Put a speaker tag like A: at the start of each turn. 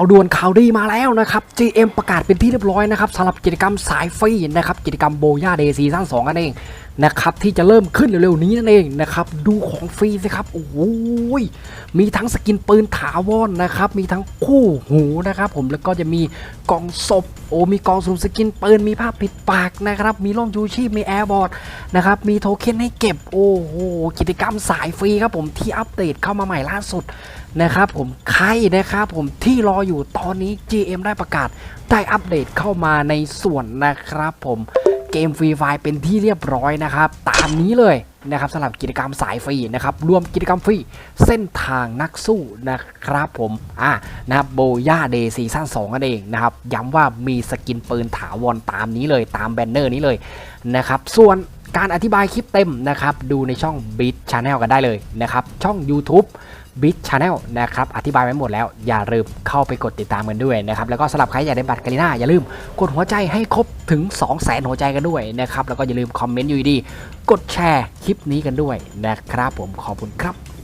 A: ข่าวด่วนข่าวดีมาแล้วนะครับ GM ประกาศเป็นที่เรียบร้อยนะครับสำหรับกิจกรรมสายฟรีนะครับกิจกรรมโบย่าเดย์ซีซั่น2นั่นเอง นะครับที่จะเริ่มขึ้นเร็วๆนี้นั่นเองนะครับดูของฟรีสิครับโอ้ยมีทั้งสกินปืนถาวรนะครับมีทั้งคู่หูนะครับผมแล้วก็จะมีกล่องศพโอ้มีกล่องสุ่มสกินปืนมีผ้าปิดปากนะครับมีร่มชูชีพมีแอร์บอร์ดนะครับมีโทเค็นให้เก็บโอ้โหกิจกรรมสายฟรีครับผมที่อัปเดตเข้ามาใหม่ล่าสุดนะครับผมใครนะครับผมที่รออยู่ตอนนี้ GM ได้ประกาศได้อัปเดตเข้ามาในส่วนนะครับผม เกมฟรีไฟเป็นที่เรียบร้อยนะครับ ตามนี้เลยนะครับสำหรับกิจกรรมสายฟรีนะครับรวมกิจกรรมฟรีเส้นทางนักสู้นะครับผมอะนะครับโบย่าเดย์ซีซั่น2นั่นเองนะครับ ย้ำว่ามีสกินปืนถาวรตามนี้เลยตามแบนเนอร์นี้เลยนะครับ ส่วน การอธิบายคลิปเต็มนะครับ ดูในช่อง b i t Channel กันได้เลยนะครับ ช่อง YouTube Bit Channel นะครับ อธิบายไว้หมดแล้ว อย่าลืมเข้าไปกดติดตามกันด้วยนะครับ แล้วก็สำหรับใครอยากได้บัตรกาลิน่าอย่าลืมกดหัวใจให้ครบถึง 2 0 0แสนหัวใจกันด้วยนะครับ แล้วก็อย่าลืมคอมเมนต์อยู่ดี กดแชร์คลิปนี้กันด้วยนะครับ ผมขอบคุณครับ